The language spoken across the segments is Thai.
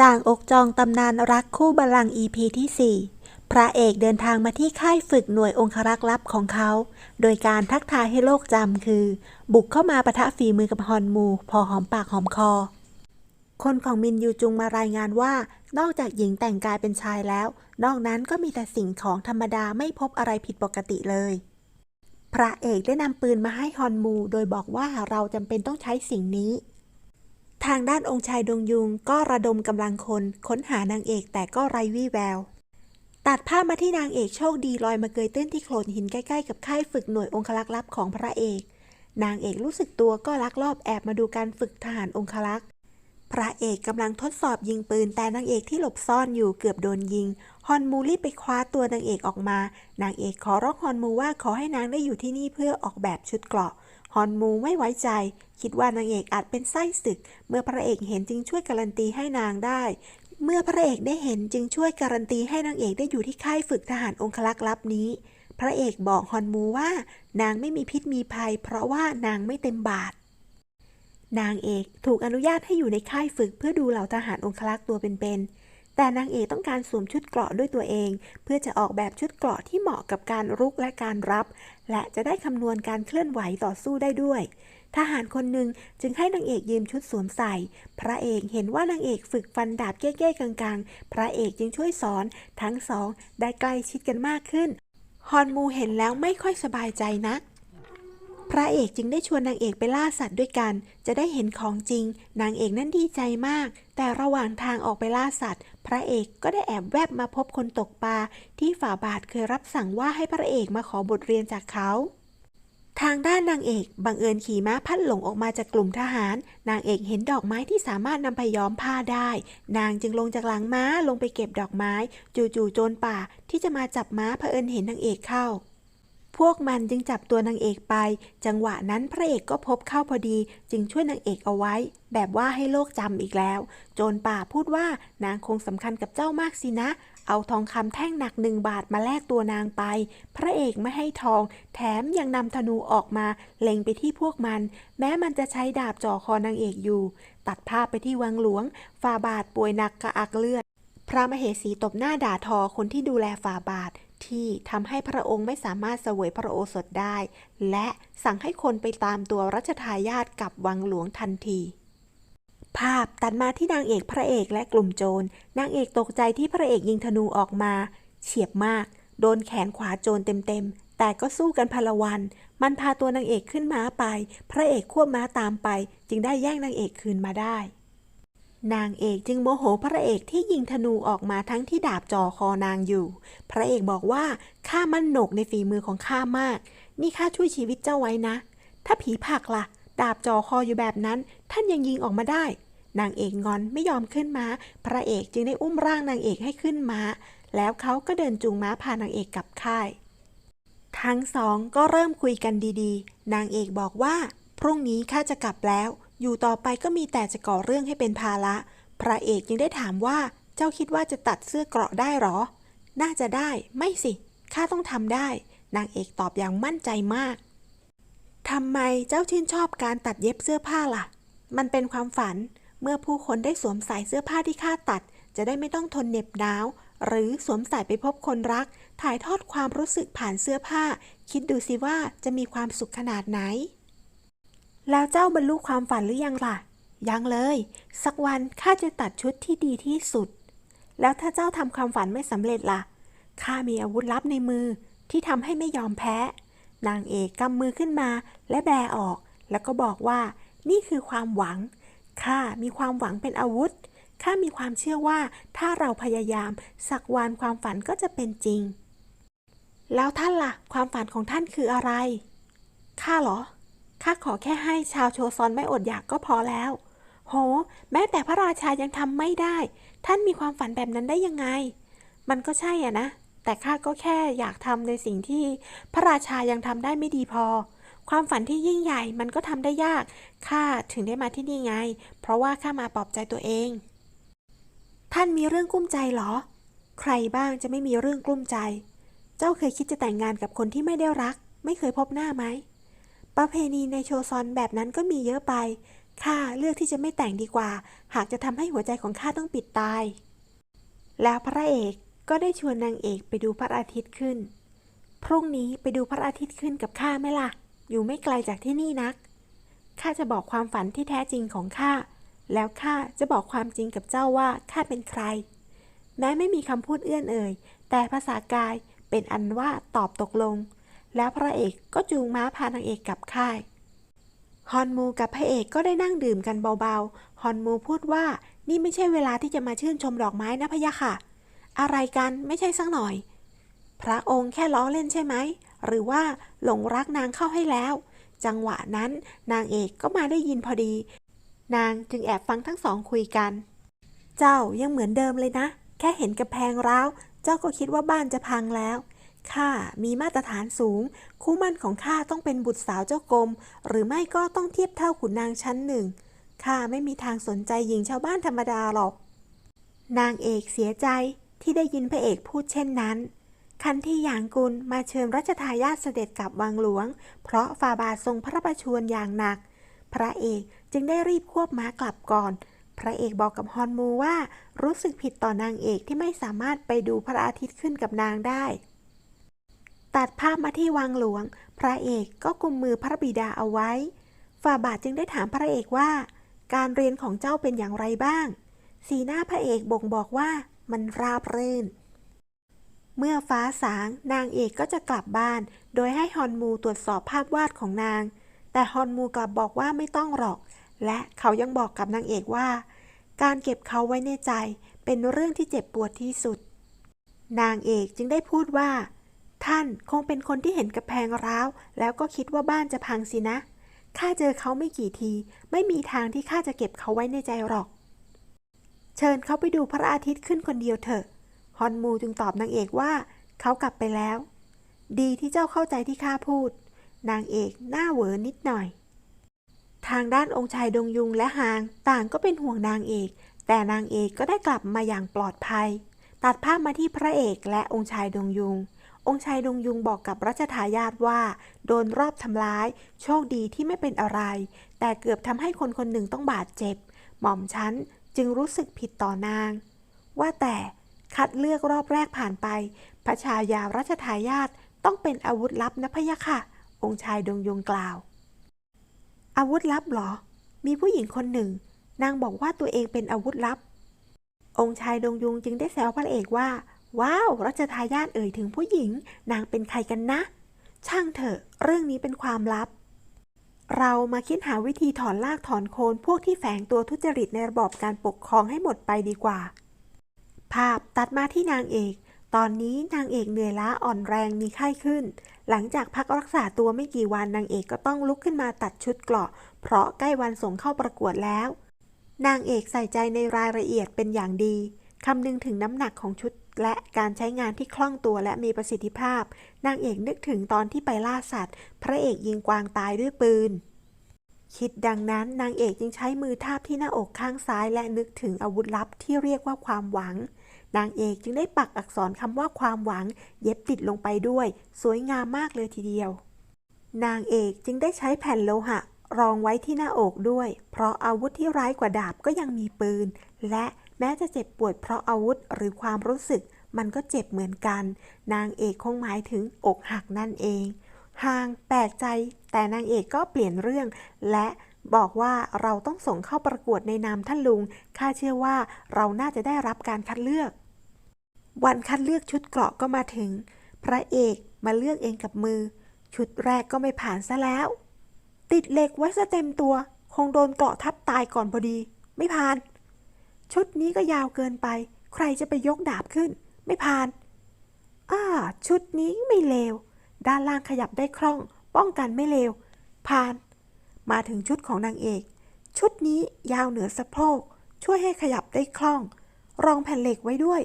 จางอกจองตำนานรักคู่บัลลังก์ EP ที่ 4 พระเอกเดินทางมาที่ค่ายฝึกหน่วยองครักษ์ลับของเขา โดยการทักทายให้โลกจำคือ บุกเข้ามาปะทะฝีมือกับฮอนมู พอหอมปากหอมคอ คนของมินยูจุงมารายงานว่า นอกจากหญิงแต่งกายเป็นชายแล้ว นอกนั้นก็มีแต่สิ่งของธรรมดาไม่พบอะไรผิดปกติเลย พระเอกได้นำปืนมาให้ฮอนมู โดยบอกว่าเราจำเป็นต้องใช้สิ่งนี้ ทางด้านองค์ชายดงยุงก็ระดมกำลังคนค้นหานางเอกแต่ก็ไร้วี่แวว ตัดภาพมาที่นางเอกโชคดีลอยมาเกยตื้นที่โขดหินใกล้ๆกับค่ายฝึกหน่วยองคลักษ์ลับของพระเอก นางเอกรู้สึกตัวก็ลักลอบแอบมาดูการฝึกทหารองคลักษ์พระเอกกำลังทดสอบยิงปืนแต่นางเอกที่หลบซ่อนอยู่เกือบโดนยิง ฮอนมูรีบไปคว้าตัวนางเอกออกมา นางเอกขอร้องฮอนมูว่าขอให้นางได้อยู่ที่นี่เพื่อออกแบบชุดเกราะ ฮอนมูไม่ไว้ใจ คิดว่านางเอกอาจเป็นไส้ศึก เมื่อพระเอกเห็นจึงช่วยการันตีให้นางได้ เมื่อพระเอกได้เห็นจึงช่วยการันตีให้นางเอกได้อยู่ที่ค่ายฝึกทหารองคลักษ์ลับนี้ พระเอกบอกฮอนมูว่านางไม่มีพิษมีภัย เพราะว่านางไม่เต็มบาทนางเอกถูกอนุญาตให้อยู่ในค่ายฝึกเพื่อดูเหล่าทหารองคลักษ์ตัวเป็นๆ แต่นางเอกต้องการสวมชุดเกราะด้วยตัวเอง เพื่อจะออกแบบชุดเกราะที่เหมาะกับการรุกและการรับ และจะได้คำนวณการเคลื่อนไหวต่อสู้ได้ด้วย ทหารคนหนึ่งจึงให้นางเอกยืมชุดสวมใส่ พระเอกเห็นว่านางเอกฝึกฟันดาบเก้ๆกลางๆ พระเอกจึงช่วยสอน ทั้งสองได้ใกล้ชิดกันมากขึ้น ฮอนมูเห็นแล้วไม่ค่อยสบายใจนักพระเอกจึงได้ชวนนางเอกไปล่าสัตว์ด้วยกัน จะได้เห็นของจริง นางเอกนั่นดีใจมาก แต่ระหว่างทางออกไปล่าสัตว์ พระเอกก็ได้แอบแวบมาพบคนตกปลาที่ฝ่าบาทเคยรับสั่งว่าให้พระเอกมาขอบทเรียนจากเขา ทางด้านนางเอกบังเอิญขี่ม้าพัดหลงออกมาจากกลุ่มทหาร นางเอกเห็นดอกไม้ที่สามารถนำไปย้อมผ้าได้ นางจึงลงจากหลังม้าลงไปเก็บดอกไม้ จู่ๆโจรป่าที่จะมาจับม้าเผอิญเห็นนางเอกเข้า พวกมันจึงจับตัวนางเอกไป จังหวะนั้นพระเอกก็พบเข้าพอดี จึงช่วยนางเอกเอาไว้ แบบว่าให้โลกจำอีกแล้ว โจรป่าพูดว่านางคงสำคัญกับเจ้ามากสินะ เอาทองคำแท่งหนักหนึ่งบาทมาแลกตัวนางไป พระเอกไม่ให้ทอง แถมยังนำธนูออกมา เล็งไปที่พวกมัน แม้มันจะใช้ดาบจ่อคอนางเอกอยู่ ตัดภาพไปที่วังหลวง ฝ่าบาทป่วยหนักกระอักเลือด ระมเหสีตบหน้าด่าทอคนที่ดูแลฝ่าบาทที่ทำให้พระองค์ไม่สามารถเสวยพระโอสถได้ และสั่งให้คนไปตามตัวรัชทายาทกลับวังหลวงทันที ภาพตัดมาที่นางเอกพระเอกและกลุ่มโจร นางเอกตกใจที่พระเอกยิงธนูออกมา เฉียบมาก โดนแขนขวาโจรเต็มๆ แต่ก็สู้กันพลวัน มันพาตัวนางเอกขึ้นม้าไป พระเอกควบม้าตามไป จึงได้แย่งนางเอกคืนมาได้ นางเอกจึงโมโหพระเอกที่ยิงธนูออกมาทั้งที่ดาบจ่อคอนางอยู่ พระเอกบอกว่าข้ามั่นหนกในฝีมือของข้ามาก นี่ข้าช่วยชีวิตเจ้าไว้นะ ถ้าผีผักล่ะ ดาบจ่อคออยู่แบบนั้น ท่านยังยิงออกมาได้ นางเอกงอนไม่ยอมขึ้นม้า พระเอกจึงได้อุ้มร่างนางเอกให้ขึ้นม้า แล้วเขาก็เดินจูงม้าพานางเอกกลับค่าย ทั้งสองก็เริ่มคุยกันดีๆ นางเอกบอกว่า พรุ่งนี้ข้าจะกลับแล้ว อยู่ต่อไปก็มีแต่จะก่อเรื่องให้เป็นภาระ พระเอกยังได้ถามว่า เจ้าคิดว่าจะตัดเสื้อเกราะได้หรอ น่าจะได้ ไม่สิ ข้าต้องทำได้ นางเอกตอบอย่างมั่นใจมาก ทำไมเจ้าชื่นชอบการตัดเย็บเสื้อผ้าล่ะ มันเป็นความฝัน เมื่อผู้คนได้สวมใส่เสื้อผ้าที่ข้าตัด จะได้ไม่ต้องทนเหน็บหนาว หรือสวมใส่ไปพบคนรัก ถ่ายทอดความรู้สึกผ่านเสื้อผ้า คิดดูสิว่าจะมีความสุขขนาดไหน แล้วเจ้าบรรลุความฝันหรือยังล่ะ ยังเลย สักวันข้าจะตัดชุดที่ดีที่สุด แล้วถ้าเจ้าทำความฝันไม่สำเร็จล่ะ ข้ามีอาวุธลับในมือที่ทำให้ไม่ยอมแพ้ นางเอกกำมือขึ้นมาและแบออก แล้วก็บอกว่า นี่คือความหวัง ข้ามีความหวังเป็นอาวุธ ข้ามีความเชื่อว่าถ้าเราพยายาม สักวันความฝันก็จะเป็นจริง แล้วท่านล่ะ ความฝันของท่านคืออะไร ข้าเหรอ ข้าขอแค่ให้ชาวโชซอนไม่อดอยากก็พอแล้ว โห แม้แต่พระราชายังทำไม่ได้ ท่านมีความฝันแบบนั้นได้ยังไง มันก็ใช่อะนะ แต่ข้าก็แค่อยากทำในสิ่งที่พระราชายังทำได้ไม่ดีพอ ความฝันที่ยิ่งใหญ่มันก็ทำได้ยาก ข้าถึงได้มาที่นี่ไง เพราะว่าข้ามาปลอบใจตัวเอง ท่านมีเรื่องกลุ้มใจเหรอ ใครบ้างจะไม่มีเรื่องกลุ้มใจ เจ้าเคยคิดจะแต่งงานกับคนที่ไม่ได้รัก ไม่เคยพบหน้าไหม ประเพณีในโชซอนแบบนั้นก็มีเยอะไป ข้าเลือกที่จะไม่แต่งดีกว่า หากจะทำให้หัวใจของข้าต้องปิดตาย แล้วพระเอกก็ได้ชวนนางเอกไปดูพระอาทิตย์ขึ้น พรุ่งนี้ไปดูพระอาทิตย์ขึ้นกับข้าไหมล่ะ อยู่ไม่ไกลจากที่นี่นัก ข้าจะบอกความฝันที่แท้จริงของข้า แล้วข้าจะบอกความจริงกับเจ้าว่าข้าเป็นใคร แม้ไม่มีคำพูดเอื้อนเอ่ย แต่ภาษากายเป็นอันว่าตอบตกลง แล้วพระเอกก็จูงม้าพานางเอกกลับค่าย ฮอนมูกับพระเอกก็ได้นั่งดื่มกันเบาๆ ฮอนมูพูดว่านี่ไม่ใช่เวลาที่จะมาชื่นชมดอกไม้นะพะยะค่ะ อะไรกันไม่ใช่สักหน่อย พระองค์แค่ล้อเล่นใช่ไหม หรือว่าหลงรักนางเข้าให้แล้ว จังหวะนั้นนางเอกก็มาได้ยินพอดี นางจึงแอบฟังทั้งสองคุยกัน เจ้ายังเหมือนเดิมเลยนะ แค่เห็นกระแพงร้าว เจ้าก็คิดว่าบ้านจะพังแล้ว ข้ามีมาตรฐานสูง คู่มั่นของข้าต้องเป็นบุตรสาวเจ้ากรม หรือไม่ก็ต้องเทียบเท่าขุนนางชั้นหนึ่งข้าไม่มีทางสนใจหญิงชาวบ้านธรรมดาหรอก นางเอกเสียใจที่ได้ยินพระเอกพูดเช่นนั้น คันที่หยางกุลมาเชิญรัชทายาทเสด็จกลับวังหลวง เพราะฝ่าบาททรงพระประชวรอย่างหนัก พระเอกจึงได้รีบควบม้ากลับก่อน พระเอกบอกกับฮอนมูว่ารู้สึกผิดต่อนางเอกที่ไม่สามารถไปดูพระอาทิตย์ขึ้นกับนางได้ ตัดภาพมาที่วังหลวง พระเอกก็กุมมือพระบิดาเอาไว้ ฝ่าบาทจึงได้ถามพระเอกว่า การเรียนของเจ้าเป็นอย่างไรบ้าง สีหน้าพระเอกบ่งบอกว่ามันราบรื่น เมื่อฟ้าสางนางเอกก็จะกลับบ้าน โดยให้ฮอนมูตรวจสอบภาพวาดของนาง แต่ฮอนมูกลับบอกว่าไม่ต้องหรอก และเขายังบอกกับนางเอกว่า การเก็บเขาไว้ในใจเป็นเรื่องที่เจ็บปวดที่สุด นางเอกจึงได้พูดว่า ท่านคงเป็นคนที่เห็นกระแพงร้าว แล้วก็คิดว่าบ้านจะพังสินะ ข้าเจอเขาไม่กี่ที ไม่มีทางที่ข้าจะเก็บเขาไว้ในใจหรอก เชิญเขาไปดูพระอาทิตย์ขึ้นคนเดียวเถอะ ฮอนมูจึงตอบนางเอกว่า เขากลับไปแล้ว ดีที่เจ้าเข้าใจที่ข้าพูด นางเอกหน้าเหวอนิดหน่อย ทางด้านองค์ชายดงยุงและหางต่างก็เป็นห่วงนางเอก แต่นางเอกก็ได้กลับมาอย่างปลอดภัย ตัดภาพมาที่พระเอกและองค์ชายดงยุง องค์ชายดงยุงบอกกับรัชทายาทว่า โดนรอบทำร้าย โชคดีที่ไม่เป็นอะไร แต่เกือบทำให้คนคนหนึ่งต้องบาดเจ็บ หม่อมฉันจึงรู้สึกผิดต่อนาง ว่าแต่คัดเลือกรอบแรกผ่านไป พระชายารัชทายาทต้องเป็นอาวุธลับนะพะยะค่ะ องค์ชายดงยุงกล่าว อาวุธลับเหรอ มีผู้หญิงคนหนึ่ง นางบอกว่าตัวเองเป็นอาวุธลับ องค์ชายดงยุงจึงได้แซวพระเอกว่า ว้าวรัชทายาทเอ่ยถึงผู้หญิง นางเป็นใครกันนะ ช่างเถอะ เรื่องนี้เป็นความลับ เรามาคิดหาวิธีถอนลากถอนโคนพวกที่แฝงตัวทุจริตในระบอบการปกครองให้หมดไปดีกว่า ภาพตัดมาที่นางเอก ตอนนี้นางเอกเหนื่อยล้าอ่อนแรงมีไข้ขึ้น หลังจากพักรักษาตัวไม่กี่วันนางเอกก็ต้องลุกขึ้นมาตัดชุดเกราะ เพราะใกล้วันส่งเข้าประกวดแล้ว นางเอกใส่ใจในรายละเอียดเป็นอย่างดีคำนึงถึงน้ำหนักของชุด และการใช้งานที่คล่องตัวและมีประสิทธิภาพ นางเอกนึกถึงตอนที่ไปล่าสัตว์ พระเอกยิงกวางตายด้วยปืน คิดดังนั้นนางเอกจึงใช้มือทาบที่หน้าอกข้างซ้าย และนึกถึงอาวุธลับที่เรียกว่าความหวัง นางเอกจึงได้ปักอักษรคำว่าความหวัง เย็บติดลงไปด้วย สวยงามมากเลยทีเดียว นางเอกจึงได้ใช้แผ่นโลหะ รองไว้ที่หน้าอกด้วย เพราะอาวุธที่ร้ายกว่าดาบก็ยังมีปืน และ ม้จะเจ็บปวดเพราะอาวุธหรือความรู้สึก มันก็เจ็บเหมือนกัน นางเอกคงหมายถึงอกหักนั่นเองหางแปลกใจแต่นางเอกก็เปลี่ยนเรื่อง และบอกว่าเราต้องส่งเข้าประกวดในนามท่านลุงข้าเชื่อว่าเราน่าจะได้รับการคัดเลือก วันคัดเลือกชุดเกราะก็มาถึง พระเอกมาเลือกเองกับมือ ชุดแรกก็ไม่ผ่านซะแล้ว ติดเหล็กไว้ซะเต็มตัว คงโดนเกาะทับตายก่อนพอดี ไม่ผ่าน ชุดนี้ก็ยาวเกินไป ใครจะไปยกดาบขึ้น ไม่ผ่านอ้าชุดนี้ไม่เลว ด้านล่างขยับได้คล่อง ป้องกันไม่เลว ผ่าน มาถึงชุดของนางเอก ชุดนี้ยาวเหนือสะโพก ช่วยให้ขยับได้คล่อง รองแผ่นเหล็กไว้ด้วย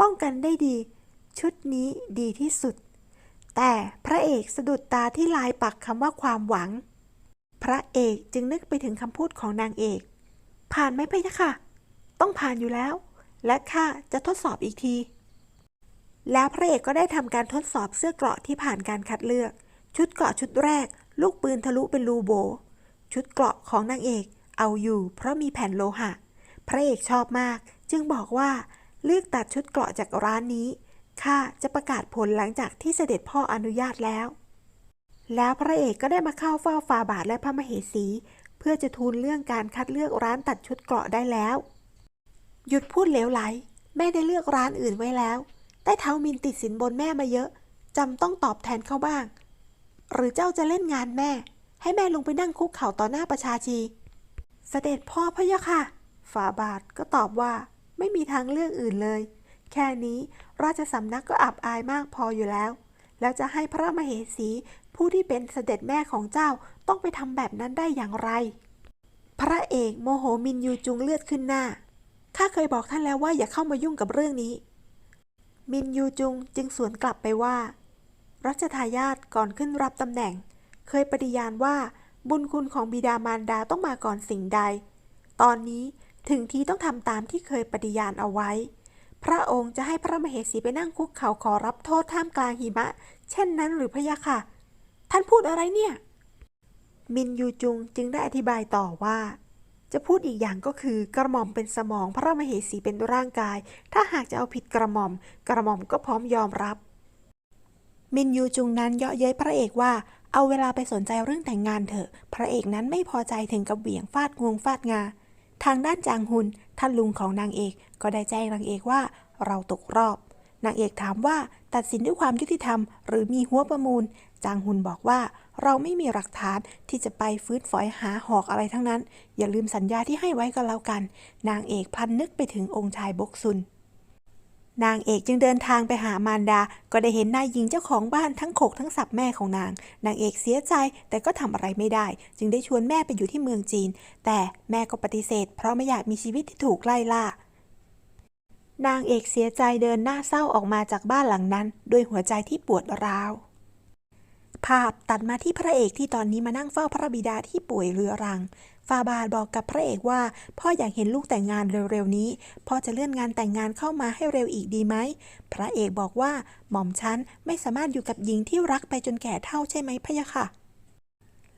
ป้องกันได้ดี ชุดนี้ดีที่สุด แต่พระเอกสะดุดตาที่ลายปักคำว่าความหวัง พระเอกจึงนึกไปถึงคำพูดของนางเอก ผ่านไหมพะยะค่ะ ต้องผ่านอยู่แล้ว และข้าจะทดสอบอีกที แล้วพระเอกก็ได้ทำการทดสอบเสื้อเกราะที่ผ่านการคัดเลือก ชุดเกราะชุดแรก ลูกปืนทะลุเป็นรูโบ ชุดเกราะของนางเอก เอาอยู่ เพราะมีแผ่นโลหะ พระเอกชอบมาก จึงบอกว่าเลือกตัดชุดเกราะจากร้านนี้ข้าจะประกาศผลหลังจากที่เสด็จพ่ออนุญาตแล้ว แล้วพระเอกก็ได้มาเข้าเฝ้าฟาบาทและพระมเหสี เพื่อจะทูลเรื่องการคัดเลือกร้านตัดชุดเกราะได้แล้ว หยุดพูดเหลวไหล แม่ได้เลือกร้านอื่นไว้แล้วแต่เท้ามินติดสินบนแม่มาเยอะ จำต้องตอบแทนเขาบ้าง หรือเจ้าจะเล่นงานแม่ ให้แม่ลงไปนั่งคุกเข่าต่อหน้าประชาชี เสด็จพ่อพะยะค่ะ ฝาบาทก็ตอบว่า ไม่มีทางเลือกอื่นเลย แค่นี้ราชสำนักก็อับอายมากพออยู่แล้ว แล้วจะให้พระมเหสีผู้ที่เป็นเสด็จแม่ของเจ้าต้องไปทำแบบนั้นได้อย่างไร พระเอกโมโหมินยูจุงเลือดขึ้นหน้า ข้าเคยบอกท่านแล้วว่าอย่าเข้ามายุ่งกับเรื่องนี้ มินยูจุงจึงสวนกลับไปว่า รัชทายาทก่อนขึ้นรับตำแหน่ง เคยปฏิญาณว่าบุญคุณของบิดามารดาต้องมาก่อนสิ่งใด ตอนนี้ถึงที่ต้องทำตามที่เคยปฏิญาณเอาไว้ พระองค์จะให้พระมเหสีไปนั่งคุกเข่าขอรับโทษท่ามกลางหิมะ เช่นนั้นหรือพะยะค่ะ ท่านพูดอะไรเนี่ย มินยูจุงจึงได้อธิบายต่อว่า จะพูดอีกอย่างก็คือกระหม่อมเป็นสมองพระมเหสีเป็นร่างกาย ถ้าหากจะเอาผิดกระหม่อม กระหม่อมก็พร้อมยอมรับ มินยูจุงนั้นเยาะเย้ยพระเอกว่าเอาเวลาไปสนใจเรื่องแต่งงานเถอะ พระเอกนั้นไม่พอใจถึงกับเหวี่ยงฟาดงวงฟาดงา ทางด้านจางฮุนท่านลุงของนางเอกก็ได้แจ้งนางเอกว่าเราตกรอบ นางเอกถามว่าตัดสินด้วยความยุติธรรม หรือมีหัวประมูล จางฮุนบอกว่า เราไม่มีหลักฐานที่จะไปฟื้นฝอยหาหอกอะไรทั้งนั้น อย่าลืมสัญญาที่ให้ไว้ก็แล้วกัน นางเอกพันนึกไปถึงองค์ชายบกซุน นางเอกจึงเดินทางไปหามารดา ก็ได้เห็นนายหญิงเจ้าของบ้านทั้งโขกทั้งสับแม่ของนาง นางเอกเสียใจแต่ก็ทำอะไรไม่ได้ จึงได้ชวนแม่ไปอยู่ที่เมืองจีน แต่แม่ก็ปฏิเสธ เพราะไม่อยากมีชีวิตที่ถูกไล่ล่านางเอกเสียใจเดินหน้าเศร้าออกมาจากบ้านหลังนั้น ด้วยหัวใจที่ปวดร้าว ภาพตัดมาที่พระเอกที่ตอนนี้มานั่งเฝ้าพระบิดาที่ป่วยเรื้อรัง ฟาบาทบอกกับพระเอกว่า พ่ออยากเห็นลูกแต่งงานเร็วๆนี้ พ่อจะเลื่อนงานแต่งงานเข้ามาให้เร็วอีกดีไหม พระเอกบอกว่า หม่อมฉันไม่สามารถอยู่กับหญิงที่รักไปจนแก่เท่าใช่ไหมพะยะค่ะ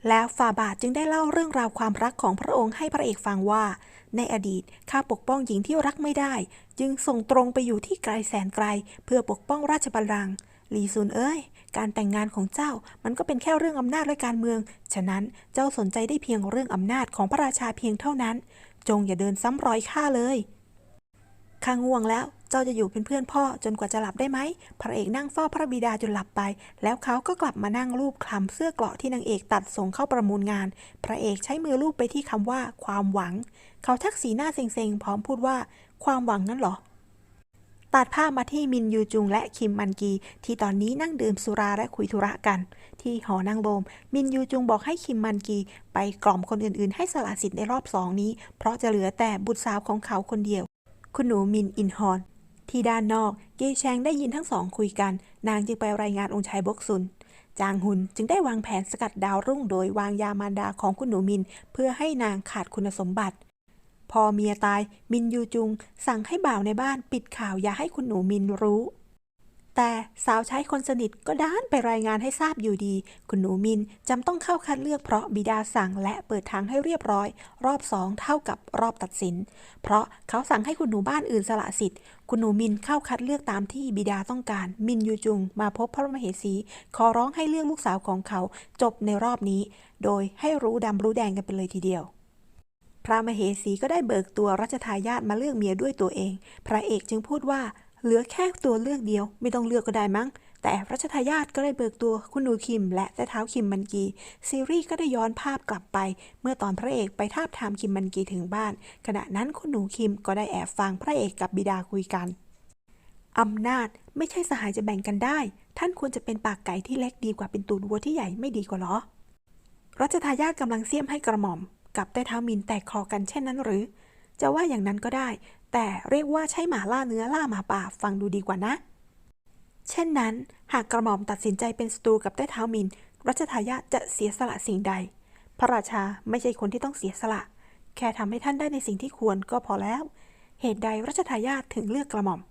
แล้วฟาบาทจึงได้เล่าเรื่องราวความรักของพระองค์ให้พระเอกฟังว่า ในอดีตข้าปกป้องหญิงที่รักไม่ได้ จึงส่งตรงไปอยู่ที่ไกลแสนไกล เพื่อปกป้องราชบัลลังก์ ลีซุนเอ้ย การแต่งงานของเจ้ามันก็เป็นแค่เรื่องอำนาจและการเมือง ฉะนั้นเจ้าสนใจได้เพียงเรื่องอำนาจของพระราชาเพียงเท่านั้น จงอย่าเดินซ้ำรอยข้าเลยข้าง่วงแล้ว เจ้าจะอยู่เป็นเพื่อนพ่อจนกว่าจะหลับได้ไหม พระเอกนั่งเฝ้าพระบิดาจนหลับไป แล้วเขาก็กลับมานั่งรูปคลำเสื้อเกราะที่นางเอกตัดส่งเข้าประมูลงาน พระเอกใช้มือรูปไปที่คำว่า ความหวัง เขาทักสีหน้าเซ็งๆ พร้อมพูดว่า ความหวังนั่นเหรอ ตัดภาพมาที่มินยูจุงและคิมมันกี ที่ตอนนี้นั่งดื่มสุราและคุยธุระกัน ที่หอนางโรมมินยูจุงบอกให้คิมมันกี ไปกล่อมคนอื่นๆ ให้สละสิทธิ์ในรอบสองนี้ เพราะจะเหลือแต่บุตรสาวของเขาคนเดียว คุณหนูมินอินฮอนที่ด้านนอกเกยแชงได้ยินทั้งสองคุยกัน นางจึงไปรายงานองค์ชายบกซุนจางฮุนจึงได้วางแผนสกัดดาวรุ่งโดยวางยามารดาของคุณหนูมิน เพื่อให้นางขาดคุณสมบัติ พอเมียตายมินยูจุง สั่งให้บ่าวในบ้านปิดข่าวอย่าให้คุณหนูมินรู้ แต่สาวใช้คนสนิทก็ด้านไปรายงานให้ทราบอยู่ดี คุณหนูมินจำต้องเข้าคัดเลือกเพราะบิดาสั่งและเปิดทางให้เรียบร้อย รอบสองเท่ากับรอบตัดสิน เพราะเขาสั่งให้คุณหนูบ้านอื่นสละสิทธิ์ คุณหนูมินเข้าคัดเลือกตามที่บิดาต้องการ มินยูจุง มาพบพระมเหสี ขอร้องให้เลือกลูกสาวของเขาจบในรอบนี้ โดยให้รู้ดำรู้แดงกันไปเลยทีเดียว พระมเหสีก็ได้เบิกตัวรัชทายาทมาเลือกเมียด้วยตัวเอง พระเอกจึงพูดว่าเหลือแค่ตัวเลือกเดียว ไม่ต้องเลือกก็ได้มั้ง แต่รัชทายาทก็ได้เบิกตัวคุณหนูคิม และแต่เท้าคิมมันกี ซีรีส์ก็ได้ย้อนภาพกลับไป เมื่อตอนพระเอกไปทาบทามคิมมันกีถึงบ้าน ขณะนั้นคุณหนูคิมก็ได้แอบฟังพระเอกกับบิดาคุยกันอำนาจไม่ใช่สหายจะแบ่งกันได้ ท่านควรจะเป็นปากไก่ที่เล็กดีกว่าเป็นตูดวัวที่ใหญ่ไม่ดีกว่าหรอรัชทายาทกำลังเสี้ยมให้กระหม่อม กับใต้เท้ามินแตกคอกันเช่นนั้นหรือ จะว่าอย่างนั้นก็ได้ แต่เรียกว่าใช้หมาล่าเนื้อล่าหมาป่าฟังดูดีกว่านะ เช่นนั้น หากกระหม่อมตัดสินใจเป็นศัตรูกับใต้เท้ามิน รัชทายาทจะเสียสละสิ่งใด พระราชาไม่ใช่คนที่ต้องเสียสละ แค่ทำให้ท่านได้ในสิ่งที่ควรก็พอแล้ว เหตุใดรัชทายาทถึงเลือกกระหม่อม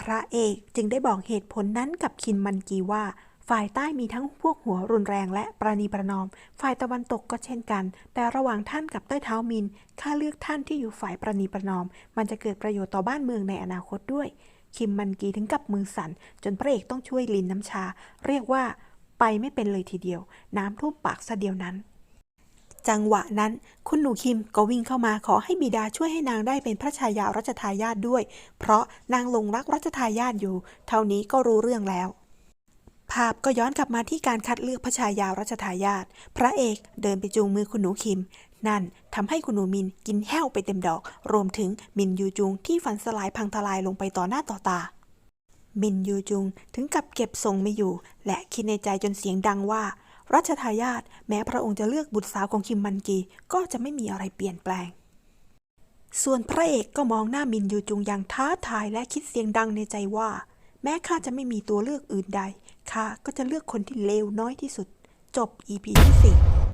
พระเอกจึงได้บอกเหตุผลนั้นกับคินมันกีว่า ฝ่ายใต้มีทั้งพวกหัวรุนแรงและประนีประนอม ฝ่ายตะวันตกก็เช่นกัน แต่ระหว่างท่านกับเต้เท้ามิน ข้าเลือกท่านที่อยู่ฝ่ายประนีประนอม มันจะเกิดประโยชน์ต่อบ้านเมืองในอนาคตด้วย คิมมันกีถึงกับมือสั่น จนพระเอกต้องช่วยลินน้ำชา เรียกว่า ไปไม่เป็นเลยทีเดียว น้ำท่วมปากซะเดียวนั้นจังหวะนั้น คุณหนูคิมก็วิ่งเข้ามาขอให้บิดาช่วยให้นางได้เป็นพระชายารัชทายาทด้วย เพราะนางหลงรักรัชทายาทอยู่ เท่านี้ก็รู้เรื่องแล้ว ภาพก็ย้อนกลับมาที่การคัดเลือกพระชายารัชทายาทพระเอกเดินไปจูงมือคุณหนูคิม นั่นทำให้คุณหนูมินกินแห้วไปเต็มดอก รวมถึงมินยูจุงที่ฝันสลายพังทลายลงไปต่อหน้าต่อตา มินยูจุงถึงกับเก็บทรงไม่อยู่ และคิดในใจจนเสียงดังว่า รัชทายาทแม้พระองค์จะเลือกบุตรสาวของคิมมันกี ก็จะไม่มีอะไรเปลี่ยนแปลง ส่วนพระเอกก็มองหน้ามินยูจุงอย่างท้าทายและคิดเสียงดังในใจว่า แม้ข้าจะไม่มีตัวเลือกอื่นใด ข้าก็จะเลือกคนที่เลวน้อยที่สุด จบ EP ที่4